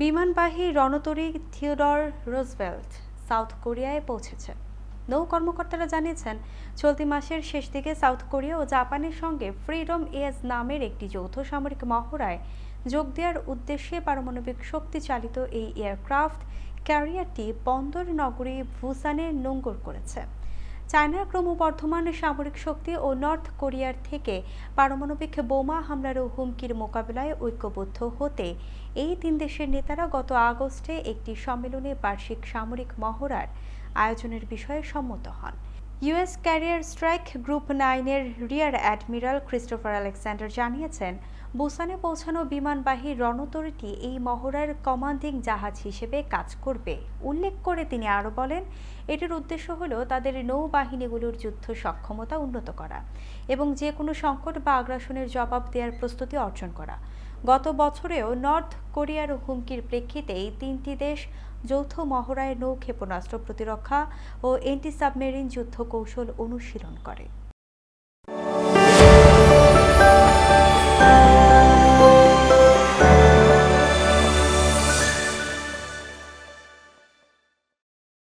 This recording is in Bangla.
বিমানবাহী রণতরী থিওডর রোজভেল্ট সাউথ কোরিয়ায় পৌঁছেছে। নৌ কর্মকর্তারা জানিয়েছেন, চলতি মাসের শেষ দিকে সাউথ কোরিয়া ও জাপানের সঙ্গে ফ্রিডম এজ নামের একটি যৌথ সামরিক মহড়ায় যোগ দেওয়ার উদ্দেশ্যে পারমাণবিক শক্তি চালিত এই এয়ারক্রাফট ক্যারিয়ারটি বন্দর নগরী ভুসানে নোঙ্গর করেছে। চায়নার ক্রমবর্ধমান সামরিক শক্তি ও নর্থ কোরিয়ার থেকে পারমাণবিক বোমা হামলার ও হুমকির মোকাবেলায় ঐক্যবদ্ধ হতে এই তিন দেশের নেতারা গত আগস্টে একটি সম্মেলনে বার্ষিক সামরিক মহড়ার আয়োজনের বিষয়ে সম্মত হন। ইউএস ক্যারিয়ার স্ট্রাইক গ্রুপ নাইনের রিয়ার অ্যাডমিরাল ক্রিস্টোফার আলেকজান্ডার জানিয়েছেন, বুসানে পৌঁছানো বিমানবাহী রণতরীটি এই মহড়ার কমান্ডিং জাহাজ হিসেবে কাজ করবে। উল্লেখ করে তিনি আরও বলেন, এটির উদ্দেশ্য হল তাদের নৌবাহিনীগুলোর যুদ্ধ সক্ষমতা উন্নত করা এবং যে কোনো সংকট বা আগ্রাসনের জবাব দেওয়ার প্রস্তুতি অর্জন করা। গত বছরেও নর্থ কোরিয়ার হুমকির প্রেক্ষিতে এই তিনটি দেশ যৌথ মহড়ায় নৌ ক্ষেপণাস্ত্র প্রতিরক্ষা ও এন্টি সাবমেরিন যুদ্ধ কৌশল অনুশীলন করে।